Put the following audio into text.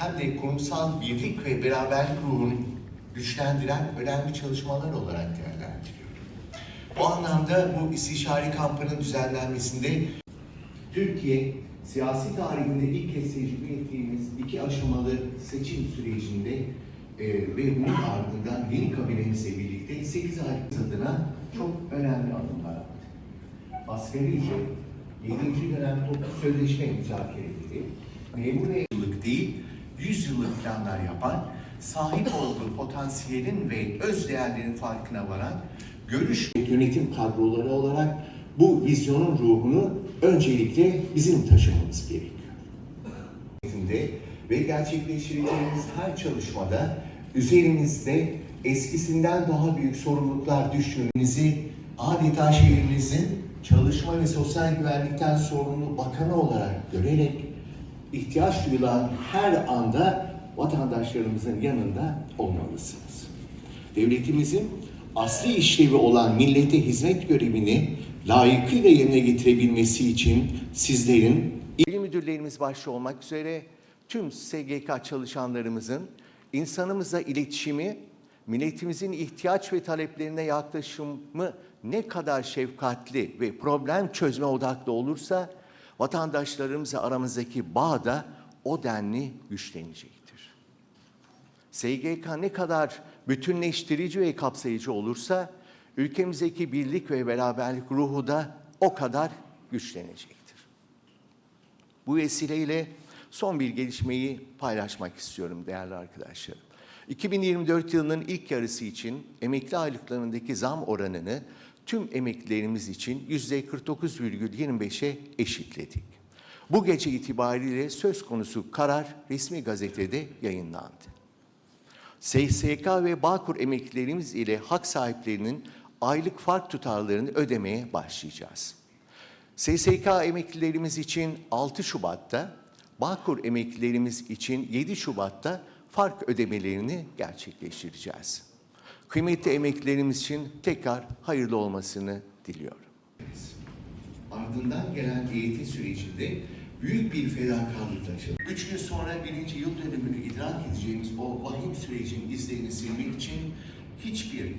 hem de kurumsal birlik ve beraberlik ruhunu güçlendiren önemli çalışmalar olarak değerlendiriyorum. Bu anlamda bu istişare kampının düzenlenmesinde Türkiye siyasi tarihinde ilk kez tecrübe ettiğimiz iki aşamalı seçim sürecinde e, ve bunun ardından yeni kabinemizle birlikte 8 aylık adına çok önemli adımlar attık. Asgari ücret, 7. dönem toplu sözleşme müzakereleri, memur yıllık değil, 100 yıllık planlar yapan, sahip olduğu potansiyelin ve öz değerlerin farkına varan, görüş yönetim kadroları olarak bu vizyonun ruhunu öncelikle bizim taşımamız gerekiyor. Ve gerçekleştireceğimiz her çalışmada üzerimizde eskisinden daha büyük sorumluluklar düştüğünüzü adeta şehrimizin çalışma ve sosyal güvenlikten sorumlu bakanı olarak görerek ihtiyaç duyulan her anda vatandaşlarımızın yanında olmalısınız. Devletimizin asli işlevi olan millete hizmet görevini layıkıyla yerine getirebilmesi için sizlerin İl müdürlerimiz başta olmak üzere tüm SGK çalışanlarımızın insanımızla iletişimi, milletimizin ihtiyaç ve taleplerine yaklaşımı ne kadar şefkatli ve problem çözme odaklı olursa vatandaşlarımızla aramızdaki bağ da o denli güçlenecektir. SGK ne kadar bütünleştirici ve kapsayıcı olursa ülkemizdeki birlik ve beraberlik ruhu da o kadar güçlenecektir. Bu vesileyle son bir gelişmeyi paylaşmak istiyorum değerli arkadaşlarım. 2024 yılının ilk yarısı için emekli aylıklarındaki zam oranını tüm emeklilerimiz için %49,25'e eşitledik. Bu gece itibariyle söz konusu karar resmi gazetede yayınlandı. SSK ve Bağkur emeklilerimiz ile hak sahiplerinin aylık fark tutarlarını ödemeye başlayacağız. SSK emeklilerimiz için 6 Şubat'ta, Bağkur emeklilerimiz için 7 Şubat'ta fark ödemelerini gerçekleştireceğiz. Kıymetli emeklilerimiz için tekrar hayırlı olmasını diliyorum. Ardından gelen eğitim sürecinde büyük bir fedakarlık taşıdı. Üç gün sonra birinci yıl dönümünü idrak edeceğimiz o vahim sürecin izlerini silmek için hiçbir